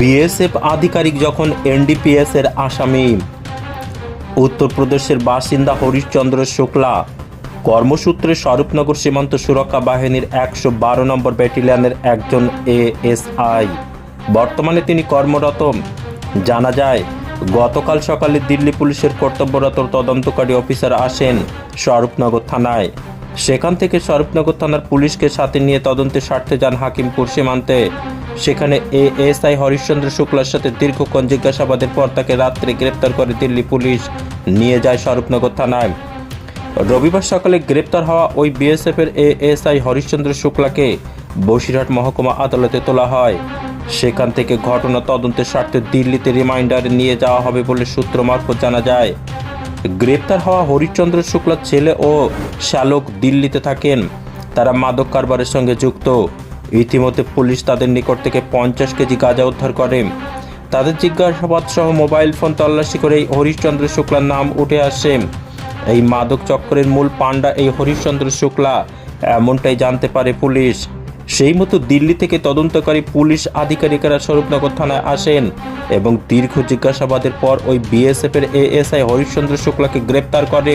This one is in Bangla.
বিএসএফ আধিকারিক যখন এনডিপিএস এর আসামি, উত্তরপ্রদেশের বাসিন্দা হরিশচন্দ্র শুক্লা কর্মসূত্রে স্বরূপনগর সীমান্ত সুরক্ষা বাহিনীর একশো বারো নম্বর ব্যাটালিয়নের একজন এএসআই। বর্তমানে তিনি কর্মরত। জানা যায়, গতকাল সকালে দিল্লি পুলিশের কর্তব্যরত তদন্তকারী অফিসার আসেন স্বরূপনগর থানায়। সেখান থেকে স্বরূপনগর থানার পুলিশকে সাথে নিয়ে তদন্তের স্বার্থে যান হাকিমপুর সীমান্তে। সেখানে এএসআই হরিশ্চন্দ্র শুক্লার সাথে দীর্ঘক্ষণ জিজ্ঞাসাবাদের পর তাকে রাত্রে গ্রেপ্তার করে দিল্লি পুলিশ নিয়ে যায় স্বরূপনগর থানায়। রবিবার সকালে গ্রেপ্তার হওয়া ওই বিএসএফ এর এএসআই হরিশ্চন্দ্র শুক্লাকে বসিরহাট মহকুমা আদালতে তোলা হয়। সেখান থেকে ঘটনা তদন্তের স্বার্থে দিল্লিতে রিমাইন্ডার নিয়ে যাওয়া হবে বলে সূত্র মারফত জানা যায়। গ্রেপ্তার হওয়া হরিশ্চন্দ্র শুক্লার ছেলে ও শ্যালক দিল্লিতে থাকেন। তারা মাদক কারবারের সঙ্গে যুক্ত। ইতিমধ্যে পুলিশ তাদের নিকট থেকে পঞ্চাশ কেজি গাঁজা উদ্ধার করে। তাদের জিজ্ঞাসাবাদ সহ মোবাইল ফোন তল্লাশি করে এই হরিশ্চন্দ্র শুক্লার নাম উঠে আসে। এই মাদক চক্রের মূল পাণ্ডা এই হরিশচন্দ্র শুক্লা। এমনটাই জানতে পারে পুলিশ। সেই মতো দিল্লি থেকে তদন্তকারী পুলিশ আধিকারিকেরা স্বরূপনগর থানায় আসেন এবং দীর্ঘ জিজ্ঞাসাবাদের পর ওই বিএসএফ এর এএসআই হরিশচন্দ্র শুক্লাকে গ্রেপ্তার করে।